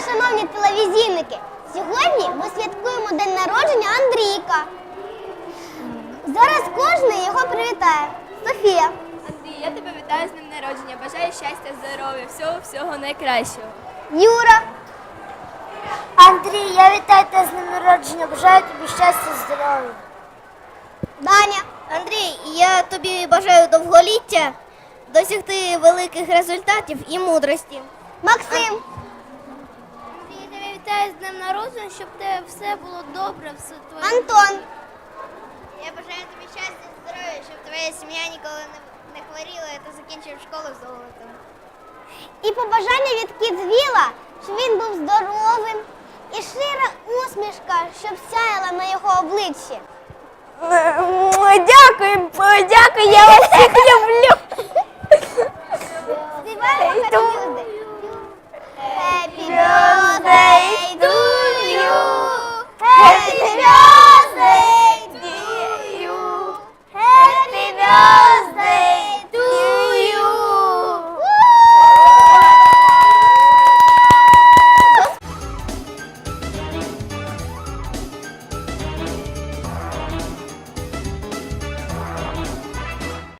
шановні телевізійники! Сьогодні ми святкуємо день народження Андрійка. Зараз кожен його привітає. Софія, Андрій, я тебе вітаю з днем народження. Бажаю щастя, здоров'я, всього всього найкращого. Юра, Андрій, я вітаю тебе з днем народження. Бажаю тобі щастя, здоров'я. Даня, Андрій, я тобі бажаю довголіття, досягти великих результатів і мудрості. Максим, тебе з днем народження, щоб тебе все було добре, все твоє. Антон, Я бажаю тобі щастя, здоров'я, щоб твоя сім'я ніколи не, не хворіла, і ти закінчив школу з золотом. і побажання від Кідзвіла, щоб він був здоровим і шира усмішка, щоб сяяла на його обличчі. Дякую, дякую, я вас всіх люблю.